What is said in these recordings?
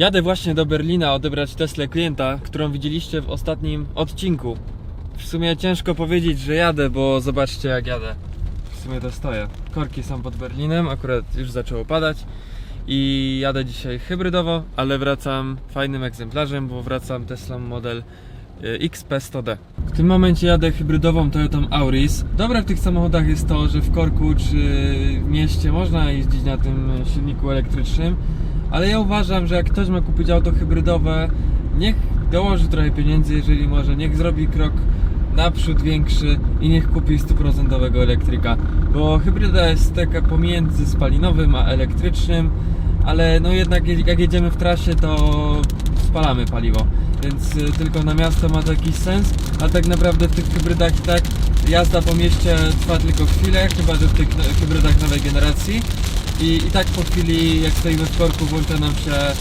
Jadę właśnie do Berlina odebrać Teslę klienta, którą widzieliście w ostatnim odcinku. W sumie ciężko powiedzieć, że jadę, bo zobaczcie jak jadę. W sumie to stoję. Korki są pod Berlinem, akurat już zaczęło padać. I jadę dzisiaj hybrydowo, ale wracam fajnym egzemplarzem, bo wracam Teslą model y, XP100D. W tym momencie jadę hybrydową Toyotą Auris. Dobre w tych samochodach jest to, że w korku czy w mieście można jeździć na tym silniku elektrycznym, ale ja uważam, że jak ktoś ma kupić auto hybrydowe, niech dołoży trochę pieniędzy, jeżeli może, niech zrobi krok naprzód większy i niech kupi stuprocentowego elektryka, bo hybryda jest taka pomiędzy spalinowym a elektrycznym, ale no jednak je- jak jedziemy w trasie to spalamy paliwo, więc y, tylko na miasto ma to jakiś sens, a tak naprawdę w tych hybrydach i tak jazda po mieście trwa tylko chwilę, chyba że w tych hybrydach nowej generacji i, i tak po chwili jak stoimy w korku włącza nam się e,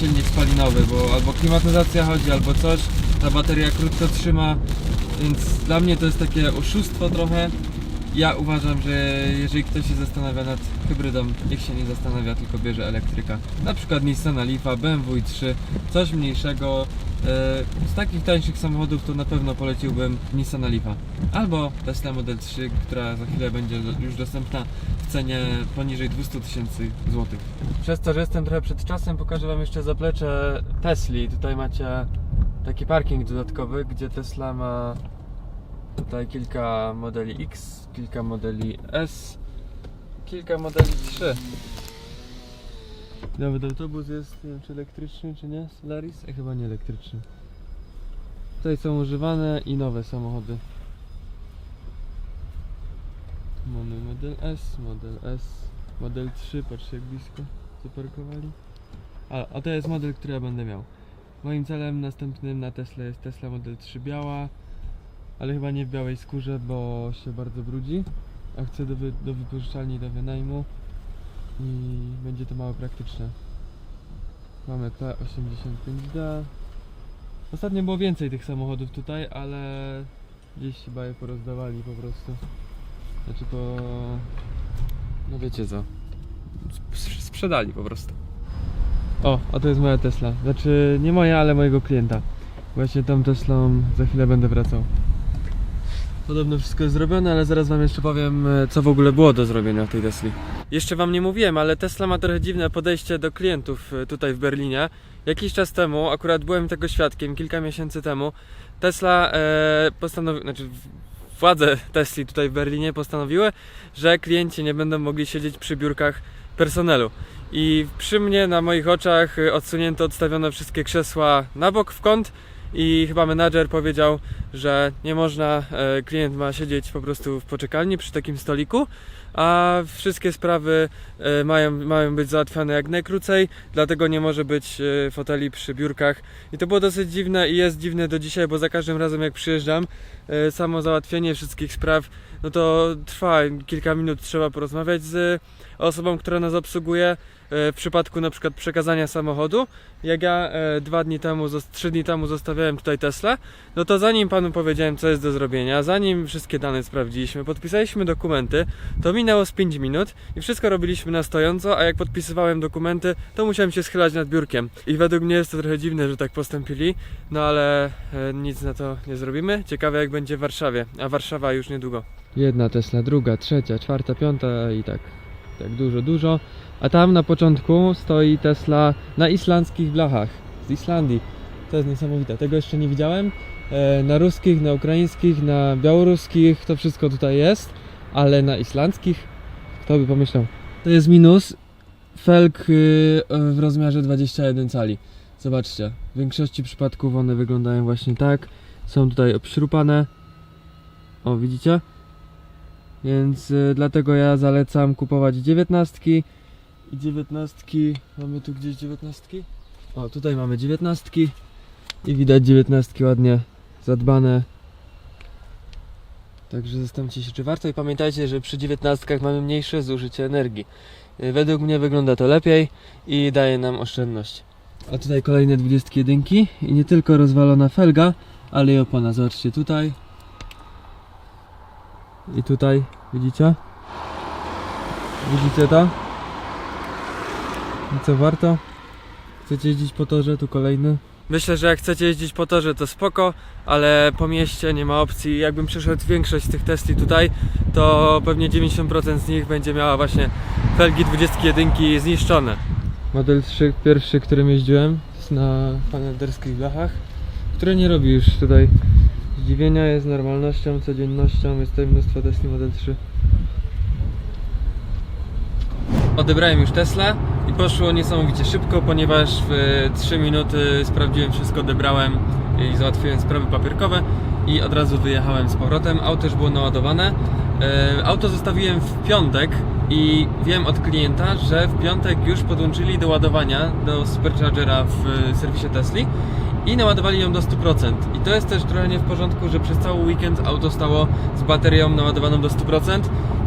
silnik spalinowy, bo albo klimatyzacja chodzi, albo coś, ta bateria krótko trzyma, więc dla mnie to jest takie oszustwo trochę. Ja uważam, że jeżeli ktoś się zastanawia nad hybrydą, niech się nie zastanawia, tylko bierze elektryka. Na przykład Nissana Leafa, BMW i3, coś mniejszego. E, Z takich tańszych samochodów to na pewno poleciłbym Nissana Leafa. Albo Tesla Model 3, która za chwilę będzie już dostępna w cenie poniżej 200 tysięcy złotych. Przez to, że jestem trochę przed czasem, pokażę Wam jeszcze zaplecze Tesli. Tutaj macie taki parking dodatkowy, gdzie Tesla ma tutaj kilka modeli X, kilka modeli S, kilka modeli 3. Nawet autobus jest, nie wiem czy elektryczny czy nie, Solaris? E, chyba nie elektryczny. Tutaj są używane i nowe samochody. Mamy model S, model S, model 3, patrzcie jak blisko zaparkowali. A, a to jest model, który ja będę miał. Moim celem następnym na Tesla jest Tesla Model 3 biała, ale chyba nie w białej skórze, bo się bardzo brudzi. A chcę do, wy, do wypożyczalni, do wynajmu i będzie to mało praktyczne. Mamy P85D. Ostatnio było więcej tych samochodów tutaj, ale gdzieś chyba je porozdawali po prostu. Znaczy po... no wiecie co. Sp- Sprzedali po prostu. O, a to jest moja Tesla. Znaczy nie moja, ale mojego klienta. Właśnie tą Teslą za chwilę będę wracał. Podobno wszystko jest zrobione, ale zaraz wam jeszcze powiem, e, co w ogóle było do zrobienia w tej Tesli. Jeszcze wam nie mówiłem, ale Tesla ma trochę dziwne podejście do klientów e, tutaj w Berlinie. Jakiś czas temu, akurat byłem tego świadkiem, kilka miesięcy temu, Tesla e, postanowiła, znaczy władze Tesli tutaj w Berlinie postanowiły, że klienci nie będą mogli siedzieć przy biurkach personelu. I przy mnie, na moich oczach, y, odsunięto, odstawiono wszystkie krzesła na bok w kąt i chyba menadżer powiedział, że nie można, e, klient ma siedzieć po prostu w poczekalni przy takim stoliku, a wszystkie sprawy e, mają, mają być załatwiane jak najkrócej, dlatego nie może być e, foteli przy biurkach. I to było dosyć dziwne i jest dziwne do dzisiaj, bo za każdym razem jak przyjeżdżam, samo załatwienie wszystkich spraw, no to trwa kilka minut, trzeba porozmawiać z osobą, która nas obsługuje w przypadku na przykład przekazania samochodu. Jak ja e, dwa dni temu, trzy dni temu zostawiałem tutaj Tesla, no to zanim panu powiedziałem, co jest do zrobienia, zanim wszystkie dane sprawdziliśmy, podpisaliśmy dokumenty, to minęło z 5 minut i wszystko robiliśmy na stojąco, a jak podpisywałem dokumenty, to musiałem się schylać nad biurkiem. I według mnie jest to trochę dziwne, że tak postąpili, no ale e, nic na to nie zrobimy. Ciekawe jak będzie w Warszawie, a Warszawa już niedługo. Jedna Tesla, druga, trzecia, czwarta, piąta i tak tak dużo, dużo. A tam na początku stoi Tesla na islandzkich blachach z Islandii. To jest niesamowite. Tego jeszcze nie widziałem. E, na ruskich, na ukraińskich, na białoruskich to wszystko tutaj jest, ale na islandzkich kto by pomyślał. To jest minus. Felg y, w rozmiarze 21 cali. Zobaczcie, w większości przypadków one wyglądają właśnie tak. Są tutaj obśrupane. O, widzicie? Więc y, dlatego ja zalecam kupować dziewiętnastki i dziewiętnastki, mamy tu gdzieś dziewiętnastki? O, tutaj mamy dziewiętnastki i widać dziewiętnastki ładnie zadbane. Także zastanówcie się, czy warto i pamiętajcie, że przy dziewiętnastkach mamy mniejsze zużycie energii. Y, Według mnie wygląda to lepiej i daje nam oszczędność. A tutaj kolejne 21 i nie tylko rozwalona felga, ale i opona. Zobaczcie tutaj. I tutaj, widzicie? Widzicie to? I co warto? Chcecie jeździć po torze, tu kolejny. Myślę, że jak chcecie jeździć po torze to spoko, ale po mieście nie ma opcji. Jakbym przeszedł większość z tych Tesli tutaj, to pewnie 90% z nich będzie miała właśnie felgi 21 zniszczone. Model 3, pierwszy, którym jeździłem, jest na panelderskich blachach, które nie robi już tutaj zdziwienia, jest normalnością, codziennością, jest tutaj mnóstwo Tesli Model 3. Odebrałem już Tesla i poszło niesamowicie szybko, ponieważ w 3 minuty sprawdziłem wszystko, odebrałem i załatwiłem sprawy papierkowe i od razu wyjechałem z powrotem. Auto już było naładowane. E, Auto zostawiłem w piątek i wiem od klienta, że w piątek już podłączyli do ładowania do Superchargera w e, serwisie Tesli i naładowali ją do 100%. I to jest też trochę nie w porządku, że przez cały weekend auto stało z baterią naładowaną do 100%,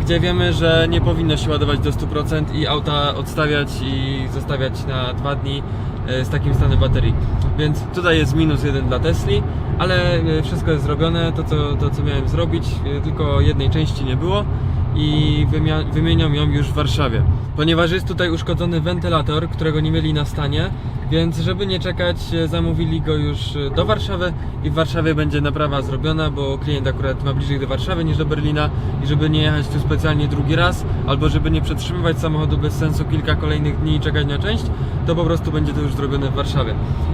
gdzie wiemy, że nie powinno się ładować do 100% i auta odstawiać i zostawiać na dwa dni e, z takim stanem baterii. Więc tutaj jest minus jeden dla Tesli, ale e, wszystko jest zrobione, to co, to co miałem zrobić, e, tylko jednej części nie było i wymienią ją już w Warszawie. Ponieważ jest tutaj uszkodzony wentylator, którego nie mieli na stanie, więc żeby nie czekać, e, zamówili go już e, do Warszawy i w Warszawie będzie naprawa zrobiona, bo klient akurat ma bliżej do Warszawy niż do Berlina i żeby nie jechać tu specjalnie drugi raz, albo żeby nie przetrzymywać samochodu bez sensu kilka kolejnych dni i czekać na część, to po prostu będzie to już zrobione w Warszawie.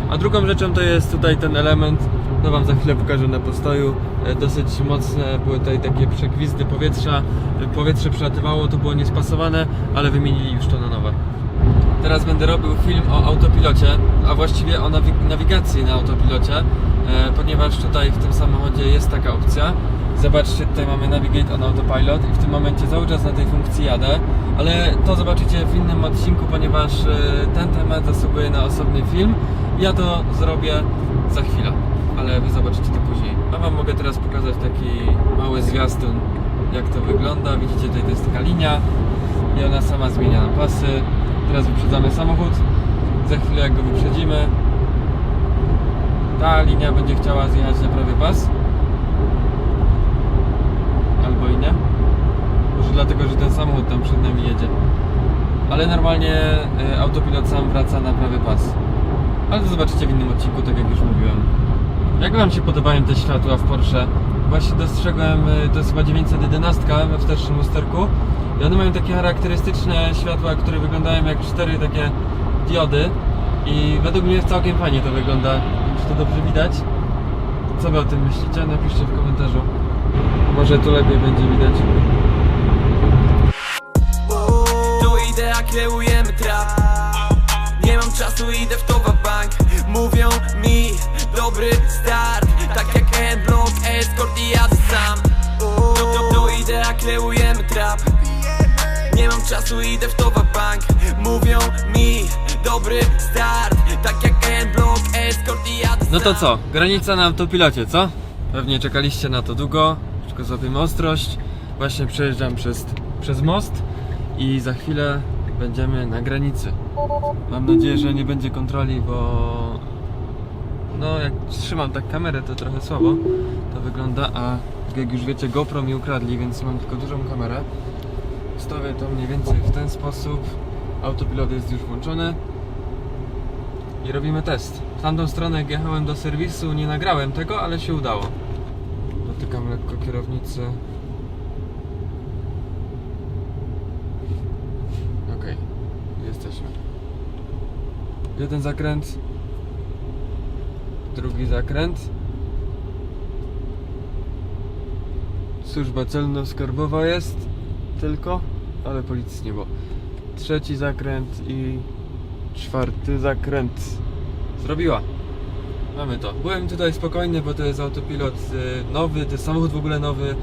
A drugą rzeczą to jest tutaj ten element, no wam za chwilę pokażę na postoju, e, dosyć mocne były tutaj takie przegwizdy powietrza, e, powietrze przelatywało, to było niespasowane, ale wymienili już to na nowe. Teraz będę robił film o autopilocie, a właściwie o nawi- nawigacji na autopilocie, e, ponieważ tutaj w tym samochodzie jest taka opcja. Zobaczcie, tutaj mamy Navigate on Autopilot i w tym momencie cały czas na tej funkcji jadę, ale to zobaczycie w innym odcinku, ponieważ ten temat zasługuje na osobny film. Ja to zrobię za chwilę, ale wy zobaczycie to później. A wam mogę teraz pokazać taki mały zwiastun, jak to wygląda. Widzicie, tutaj to jest taka linia i ona sama zmienia pasy. Teraz wyprzedzamy samochód. Za chwilę jak go wyprzedzimy, ta linia będzie chciała zjechać na prawy pas. Albo i nie. Może dlatego, że ten samochód tam przed nami jedzie. Ale normalnie y, autopilot sam wraca na prawy pas. Ale to zobaczycie w innym odcinku, tak jak już mówiłem. Jak Wam się podobają te światła w Porsche? Właśnie dostrzegłem, y, to jest chyba 911 we wstecznym lusterku i one mają takie charakterystyczne światła, które wyglądają jak cztery takie diody i według mnie całkiem fajnie to wygląda. Czy to dobrze widać? Co Wy o tym myślicie? Napiszcie w komentarzu. Może tu lepiej będzie widać. Tu idę, a kreujemy trap Nie mam czasu, idę w towa bank Mówią mi, dobry start Tak jak N-Block, Escort i jadę sam tu, tu, tu idę, a kreujemy trap Nie mam czasu, idę w towa bank Mówią mi, dobry start Tak jak N-Block, Escort i jadę No to co? Granica na autopilocie, co? Pewnie czekaliście na to długo, tylko złapiemy ostrość. Właśnie przejeżdżam przez, przez most i za chwilę będziemy na granicy. Mam nadzieję, że nie będzie kontroli, bo no jak trzymam tak kamerę to trochę słabo to wygląda, a jak już wiecie GoPro mi ukradli, więc mam tylko dużą kamerę. Stawię to mniej więcej w ten sposób. Autopilot jest już włączony i robimy test. W tamtą stronę jak jechałem do serwisu nie nagrałem tego, ale się udało. Dotykam lekko kierownicy. Okej, jesteśmy. Jeden zakręt. Drugi zakręt. Służba celno-skarbowa jest tylko, ale policji nie było. Trzeci zakręt i czwarty zakręt. Zrobiła. Mamy to. Byłem tutaj spokojny, bo to jest autopilot y, nowy, to jest samochód w ogóle nowy,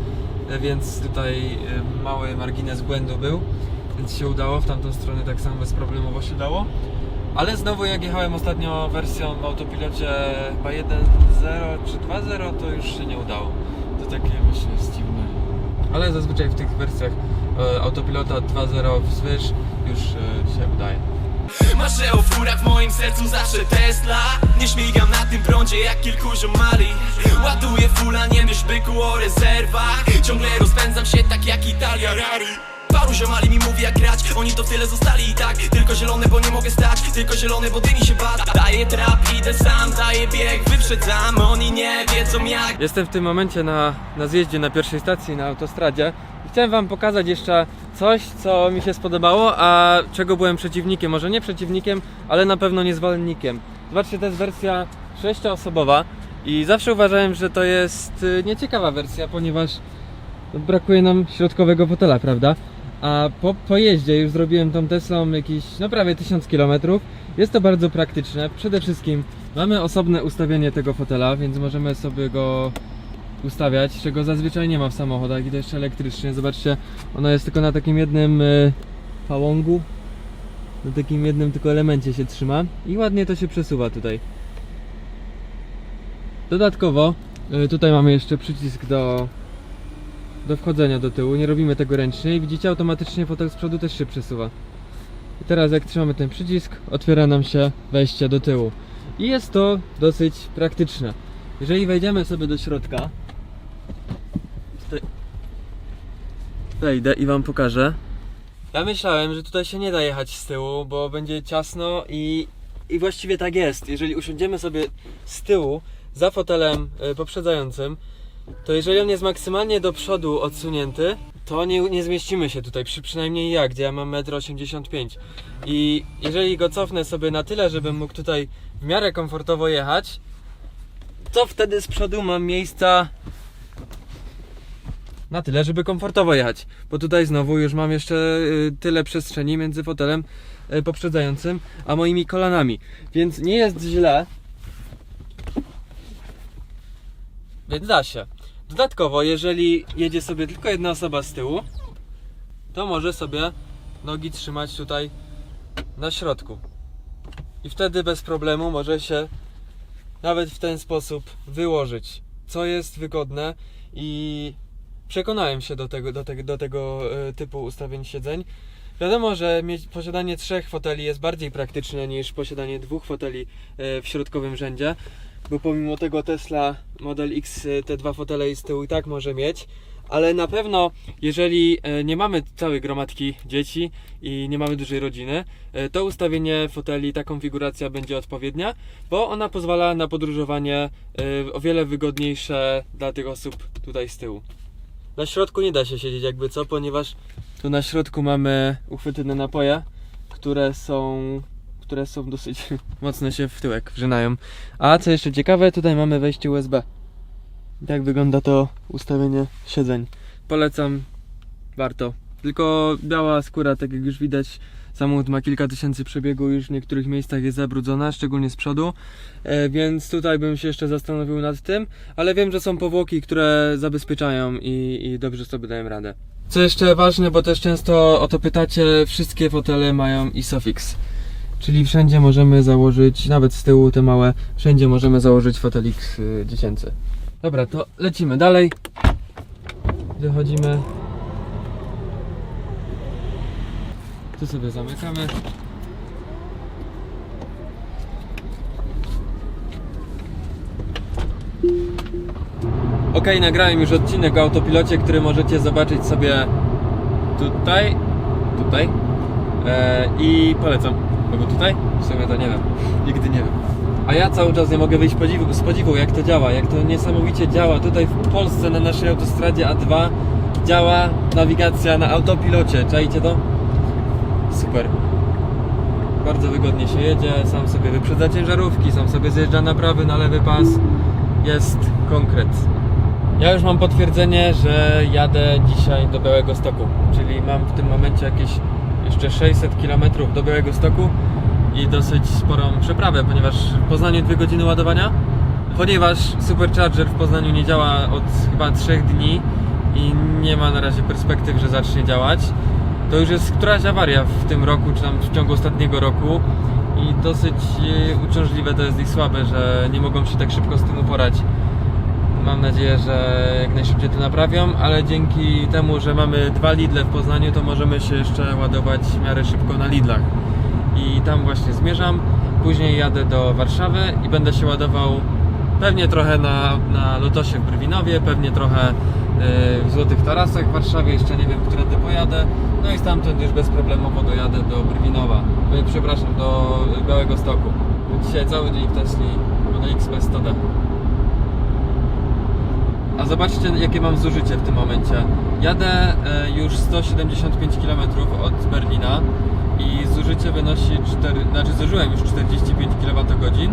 y, więc tutaj y, mały margines błędu był, więc się udało. W tamtą stronę tak samo bezproblemowo się dało. Ale znowu jak jechałem ostatnio wersją w autopilocie chyba 1.0 czy 2.0 to już się nie udało. To takie jest dziwne. Ale zazwyczaj w tych wersjach e, autopilota 2.0 wzwyż już e, się udaje. Marzę o furach w moim sercu zawsze Tesla Nie śmigam na tym prądzie jak kilku ziomali Ładuję fula, nie myśl byku o rezerwach Ciągle rozpędzam się tak jak Italia Rari Paru ziomali mi mówi jak grać. Oni to tyle zostali i tak. Tylko zielone, bo nie mogę stać. Tylko zielone, bo dymi się bad. Daję trap, idę sam Daję bieg, wyprzedzam Oni nie wiedzą jak. Jestem w tym momencie na, na zjeździe na pierwszej stacji na autostradzie. I chciałem wam pokazać jeszcze coś, co mi się spodobało, a czego byłem przeciwnikiem. Może nie przeciwnikiem, ale na pewno nie zwolennikiem. Zobaczcie, to jest wersja sześcioosobowa. I zawsze uważałem, że to jest y, nieciekawa wersja, ponieważ brakuje nam środkowego fotela, prawda? A po pojeździe już zrobiłem tą Teslą jakieś, no prawie 1000 km. Jest to bardzo praktyczne. Przede wszystkim mamy osobne ustawienie tego fotela, więc możemy sobie go ustawiać, czego zazwyczaj nie ma w samochodach i to jeszcze elektrycznie. Zobaczcie, ono jest tylko na takim jednym y, pałągu, na takim jednym tylko elemencie się trzyma i ładnie to się przesuwa tutaj. Dodatkowo y, tutaj mamy jeszcze przycisk do do wchodzenia do tyłu, nie robimy tego ręcznie i widzicie automatycznie fotel z przodu też się przesuwa. I teraz jak trzymamy ten przycisk, otwiera nam się wejście do tyłu. I jest to dosyć praktyczne. Jeżeli wejdziemy sobie do środka, tutaj wejdę i wam pokażę. Ja myślałem, że tutaj się nie da jechać z tyłu, bo będzie ciasno i, i właściwie tak jest. Jeżeli usiądziemy sobie z tyłu za fotelem y, poprzedzającym, to jeżeli on jest maksymalnie do przodu odsunięty, to nie, nie zmieścimy się tutaj, przy, przynajmniej ja, gdzie ja mam 1,85 m. I jeżeli go cofnę sobie na tyle, żebym mógł tutaj w miarę komfortowo jechać, to wtedy z przodu mam miejsca na tyle, żeby komfortowo jechać. Bo tutaj znowu już mam jeszcze y, tyle przestrzeni między fotelem y, poprzedzającym a moimi kolanami. Więc nie jest źle. Więc da się. Dodatkowo, jeżeli jedzie sobie tylko jedna osoba z tyłu, to może sobie nogi trzymać tutaj na środku. I wtedy bez problemu może się nawet w ten sposób wyłożyć, co jest wygodne i przekonałem się do tego, do tego, do tego e, typu ustawień siedzeń. Wiadomo, że mieć, posiadanie trzech foteli jest bardziej praktyczne niż posiadanie dwóch foteli e, w środkowym rzędzie, bo pomimo tego Tesla Model X e, te dwa fotele z tyłu i tak może mieć, ale na pewno jeżeli e, nie mamy całej gromadki dzieci i nie mamy dużej rodziny, e, to ustawienie foteli, ta konfiguracja będzie odpowiednia, bo ona pozwala na podróżowanie o wiele wygodniejsze dla tych osób tutaj z tyłu. Na środku nie da się siedzieć jakby co, ponieważ tu na środku mamy uchwyty na napoje, które są które są dosyć mocno się w tyłek wrzynają. A co jeszcze ciekawe, tutaj mamy wejście USB. Tak wygląda to ustawienie siedzeń. Polecam, warto. Tylko biała skóra, tak jak już widać, samochód ma kilka tysięcy przebiegu, już w niektórych miejscach jest zabrudzona, szczególnie z przodu, e, więc tutaj bym się jeszcze zastanowił nad tym, ale wiem, że są powłoki, które zabezpieczają i, i dobrze sobie dają radę. Co jeszcze ważne, bo też często o to pytacie, wszystkie fotele mają ISOFIX. Czyli wszędzie możemy założyć, nawet z tyłu te małe, wszędzie możemy założyć fotelik y, dziecięcy. Dobra, to lecimy dalej. Wychodzimy. Tu sobie zamykamy. Ok, nagrałem już odcinek o autopilocie, który możecie zobaczyć sobie tutaj, tutaj e, i polecam. Albo tutaj? W sumie to nie wiem, nigdy nie wiem. A ja cały czas nie mogę wyjść podziwu, z podziwu jak to działa, jak to niesamowicie działa. Tutaj w Polsce na naszej autostradzie A2 działa nawigacja na autopilocie. Czajcie to? Super. Bardzo wygodnie się jedzie, sam sobie wyprzedza ciężarówki, sam sobie zjeżdża na prawy, na lewy pas. Jest konkret. Ja już mam potwierdzenie, że jadę dzisiaj do Białego Stoku, czyli mam w tym momencie jakieś jeszcze 600 km do Białego Stoku i dosyć sporą przeprawę, ponieważ w Poznaniu 2 godziny ładowania, ponieważ Supercharger w Poznaniu nie działa od chyba 3 dni i nie ma na razie perspektyw, że zacznie działać. To już jest któraś awaria w tym roku, czy tam w ciągu ostatniego roku i dosyć e, uciążliwe to jest i słabe, że nie mogą się tak szybko z tym uporać. Mam nadzieję, że jak najszybciej to naprawią, ale dzięki temu, że mamy dwa Lidle w Poznaniu, to możemy się jeszcze ładować w miarę szybko na Lidlach. I tam właśnie zmierzam. Później jadę do Warszawy i będę się ładował Pewnie trochę na, na Lotosie w Brwinowie, pewnie trochę yy, w Złotych Tarasach w Warszawie, jeszcze nie wiem, którędy pojadę. No i stamtąd już bezproblemowo dojadę do Brwinowa, yy, przepraszam, do Białego Stoku. Dzisiaj cały dzień w Tesli Model X P100D. A zobaczcie jakie mam zużycie w tym momencie. Jadę e, już 175 km od Berlina i zużycie wynosi 4, znaczy zużyłem już 45 kWh,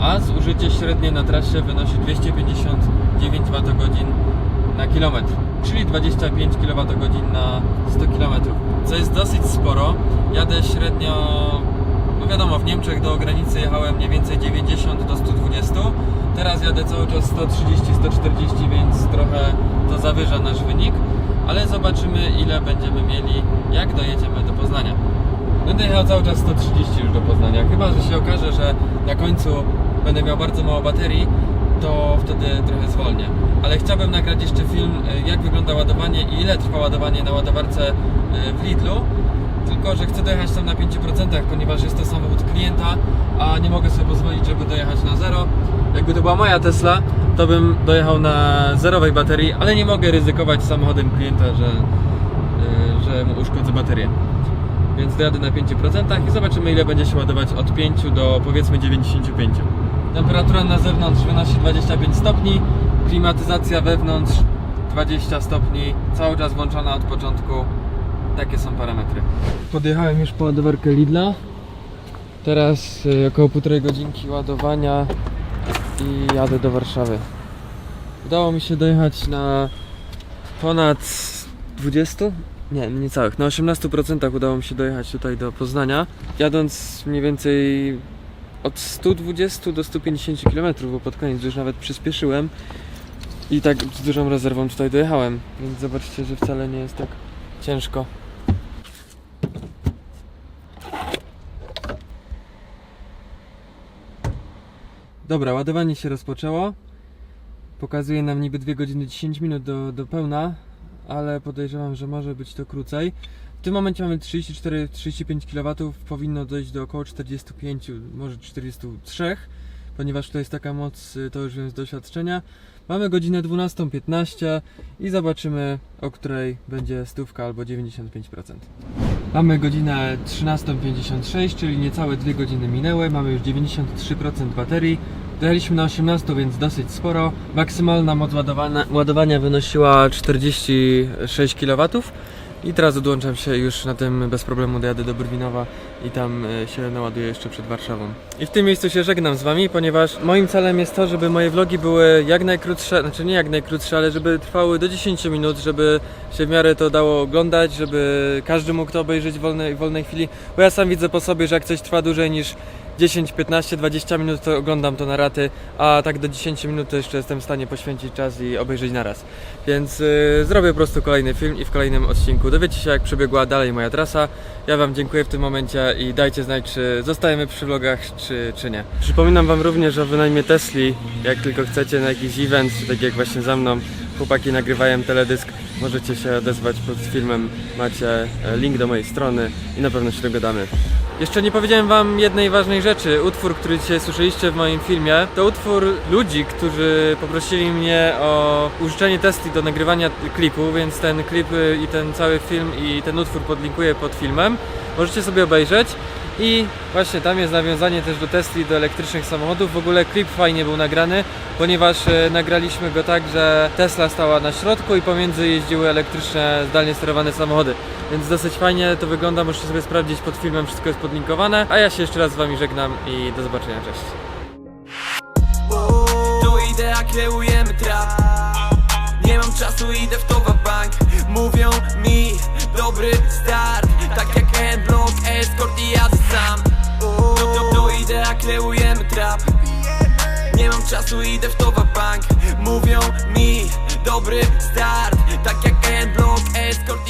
a zużycie średnie na trasie wynosi 259 Wh na kilometr, czyli 25 kWh na 100 km, co jest dosyć sporo. Jadę średnio no wiadomo, w Niemczech do granicy jechałem mniej więcej 90 do 120. Teraz jadę cały czas 130-140, więc trochę to zawyża nasz wynik. Ale zobaczymy ile będziemy mieli, jak dojedziemy do Poznania. Będę jechał cały czas 130 już do Poznania. Chyba, że się okaże, że na końcu będę miał bardzo mało baterii, to wtedy trochę zwolnię. Ale chciałbym nagrać jeszcze film, y, jak wygląda ładowanie i ile trwa ładowanie na ładowarce y, w Lidlu. Tylko, że chcę dojechać tam na 5%, ponieważ jest to samochód klienta, a nie mogę sobie pozwolić, żeby dojechać na zero. Jakby to była moja Tesla, to bym dojechał na zerowej baterii, ale nie mogę ryzykować samochodem klienta, że, yy, że mu uszkodzę baterię. Więc dojadę na 5% i zobaczymy ile będzie się ładować od 5 do powiedzmy 95. Temperatura na zewnątrz wynosi 25 stopni, klimatyzacja wewnątrz 20 stopni, cały czas włączona od początku. Takie są parametry. Podjechałem już po ładowarkę Lidla. Teraz y, około półtorej godzinki ładowania i jadę do Warszawy. Udało mi się dojechać na ponad 20? Nie, niecałych. Na 18% udało mi się dojechać tutaj do Poznania. Jadąc mniej więcej od 120 do 150 km, bo pod koniec już nawet przyspieszyłem. I tak z dużą rezerwą tutaj dojechałem. Więc zobaczcie, że wcale nie jest tak ciężko. Dobra, ładowanie się rozpoczęło. Pokazuje nam niby 2 godziny 10 minut do, do pełna, ale podejrzewam, że może być to krócej. W tym momencie mamy 34-35 kW, powinno dojść do około 45, może 43, ponieważ to jest taka moc, y, to już wiem z doświadczenia. Mamy godzinę 12.15 i zobaczymy, o której będzie stówka albo 95%. Mamy godzinę 13.56, czyli niecałe 2 godziny minęły. Mamy już 93% baterii. Dojechaliśmy na 18, więc dosyć sporo. Maksymalna moc ładowania, ładowania wynosiła 46 kW. I teraz odłączam się już na tym bez problemu dojadę do Brwinowa i tam e, się naładuję jeszcze przed Warszawą. I w tym miejscu się żegnam z Wami, ponieważ moim celem jest to, żeby moje vlogi były jak najkrótsze, znaczy nie jak najkrótsze, ale żeby trwały do 10 minut, żeby się w miarę to dało oglądać, żeby każdy mógł to obejrzeć w wolnej, w wolnej chwili, bo ja sam widzę po sobie, że jak coś trwa dłużej niż 10, 15, 20 minut to oglądam to na raty, a tak do 10 minut to jeszcze jestem w stanie poświęcić czas i obejrzeć naraz. Więc yy, zrobię po prostu kolejny film i w kolejnym odcinku dowiecie się jak przebiegła dalej moja trasa. Ja Wam dziękuję w tym momencie i dajcie znać czy zostajemy przy vlogach czy, czy nie. Przypominam Wam również o wynajmie Tesli, jak tylko chcecie na jakiś event, czy tak jak właśnie za mną chłopaki nagrywają teledysk, możecie się odezwać pod filmem, macie e, link do mojej strony i na pewno się dogadamy. Jeszcze nie powiedziałem wam jednej ważnej rzeczy. Utwór, który dzisiaj słyszeliście w moim filmie, to utwór ludzi, którzy poprosili mnie o użyczenie Tesli do nagrywania klipu, więc ten klip i ten cały film i ten utwór podlinkuję pod filmem. Możecie sobie obejrzeć. I właśnie tam jest nawiązanie też do Tesli, do elektrycznych samochodów. W ogóle klip fajnie był nagrany, ponieważ e, nagraliśmy go tak, że Tesla stała na środku i pomiędzy jeździły elektryczne, zdalnie sterowane samochody. Więc dosyć fajnie to wygląda, możecie sobie sprawdzić pod filmem, wszystko jest podlinkowane. A ja się jeszcze raz z Wami żegnam i do zobaczenia, cześć. Nie mam czasu, idę w to bank Mówią mi, dobry start Tak jak Escort i jadę sam Tu, tu, tu idę, a kreujemy trap. Nie mam czasu, idę w bank. Mówią mi, dobry start. Tak jak N-Block, Escort